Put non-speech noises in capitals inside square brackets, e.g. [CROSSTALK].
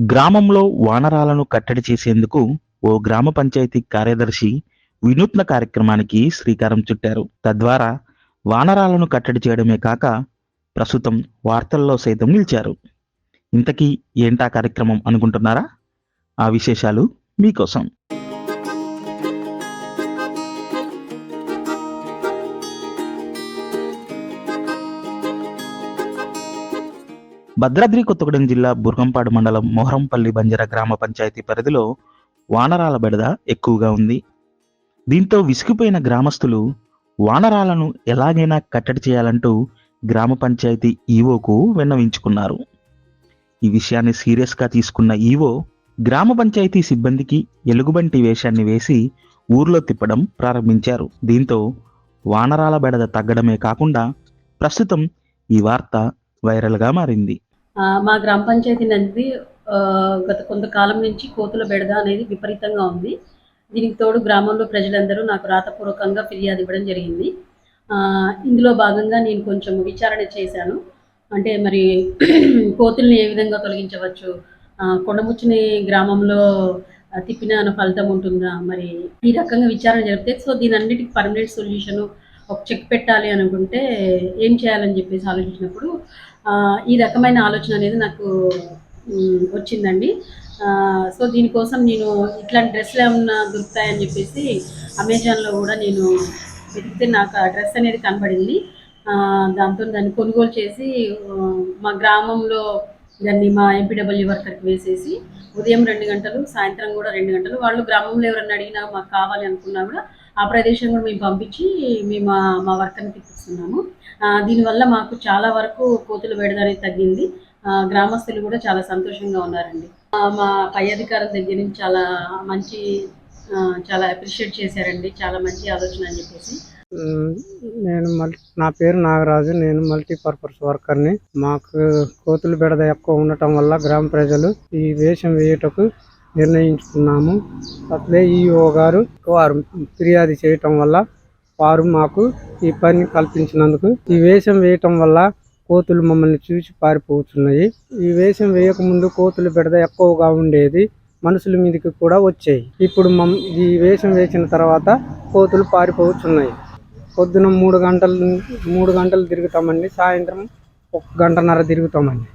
గ్రామంలో వానరాలను కట్టడి చేసేందుకు ఓ గ్రామ పంచాయతీ కార్యదర్శి వినూత్న కార్యక్రమానికి శ్రీకారం చుట్టారు. తద్వారా వానరాలను కట్టడి చేయడమే కాక ప్రస్తుతం వార్తల్లో సైతం నిలిచారు. ఇంతకీ ఏంటా కార్యక్రమం అనుకుంటున్నారా? ఆ విశేషాలు మీకోసం. భద్రాద్రి కొత్తగూడెం జిల్లా బుర్గంపాడు మండలం మొహరంపల్లి బంజర గ్రామ పంచాయతీ పరిధిలో వానరాల బెడద ఎక్కువగా ఉంది. దీంతో విసిగిపోయిన గ్రామస్తులు వానరాలను ఎలాగైనా కట్టడి చేయాలంటూ గ్రామ పంచాయతీ ఈవోకు విన్నవించుకున్నారు. ఈ విషయాన్ని సీరియస్గా తీసుకున్న ఈవో గ్రామ పంచాయతీ సిబ్బందికి ఎలుగుబంటి వేషాన్ని వేసి ఊర్లో తిప్పడం ప్రారంభించారు. దీంతో వానరాల బెడద తగ్గడమే కాకుండా ప్రస్తుతం ఈ వార్త వైరల్గా మారింది. మా గ్రామ పంచాయతీ నది గత కొంతకాలం నుంచి కోతుల బెడద అనేది విపరీతంగా ఉంది. దీనికి తోడు గ్రామంలో ప్రజలందరూ నాకు రాతపూర్వకంగా ఫిర్యాదు ఇవ్వడం జరిగింది. ఇందులో భాగంగా నేను కొంచెం విచారణ చేశాను. అంటే మరి [CLEARS THROAT] కోతుల్ని ఏ విధంగా తొలగించవచ్చు? కొండముచ్చిని గ్రామంలో తిప్పిన ఫలితం ఉంటుందా? మరి ఈ రకంగా విచారణ జరిపితే సో దీని అన్నిటికీ పర్మనెంట్ సొల్యూషన్ ఒక చెక్ పెట్టాలి అనుకుంటే ఏం చేయాలని చెప్పేసి ఆలోచించినప్పుడు ఈ రకమైన ఆలోచన అనేది నాకు వచ్చిందండి. సో దీనికోసం నేను ఇట్లాంటి డ్రెస్సులు ఏమన్నా దొరుకుతాయని చెప్పేసి అమెజాన్లో కూడా నేను వెతికితే నాకు ఆ డ్రెస్ అనేది కనబడింది. దాంతో దాన్ని కొనుగోలు చేసి మా గ్రామంలో దాన్ని మా ఎంపీడబ్ల్యూ వర్కర్కి వేసేసి ఉదయం రెండు గంటలు సాయంత్రం కూడా రెండు గంటలు వాళ్ళు గ్రామంలో ఎవరన్నా అడిగినా మాకు కావాలి అనుకున్నా కూడా ఆ ప్రదేశం కూడా మేము పంపించి మేము మా- వర్కర్ని తిప్పిస్తున్నాము. దీనివల్ల మాకు చాలా వరకు కోతులు బెడద అనేది తగ్గింది. గ్రామస్తులు కూడా చాలా సంతోషంగా ఉన్నారండి. మా పై అధికారుల దగ్గర నుంచి చాలా మంచి చాలా అప్రిషియేట్ చేశారండి. చాలా మంచి ఆలోచన అని చెప్పేసి. నేను మల్ నా పేరు నాగరాజు. నేను మల్టీపర్పస్ వర్కర్ని మాకు కోతులు బెడద ఎక్కువ ఉండటం వల్ల గ్రామ ప్రజలు ఈ వేషం వేయుటకు నిర్ణయించుకున్నాము. అట్లే ఈఓ గారు వారు ఫిర్యాదు చేయటం వల్ల వారు మాకు ఈ పని కల్పించినందుకు ఈ వేషం వేయటం వల్ల కోతులు మమ్మల్ని చూసి పారిపోతున్నాయి. ఈ వేషం వేయకముందు కోతులు బెడద ఎక్కువగా ఉండేది మనుషుల మీదకి కూడా వచ్చాయి. ఇప్పుడు మమ్ ఈ వేషం వేసిన తర్వాత కోతులు పారిపోతున్నాయి. పొద్దున మూడు గంటలు మూడు గంటలు తిరుగుతామండి సాయంత్రం ఒక గంటన్నర తిరుగుతామండి.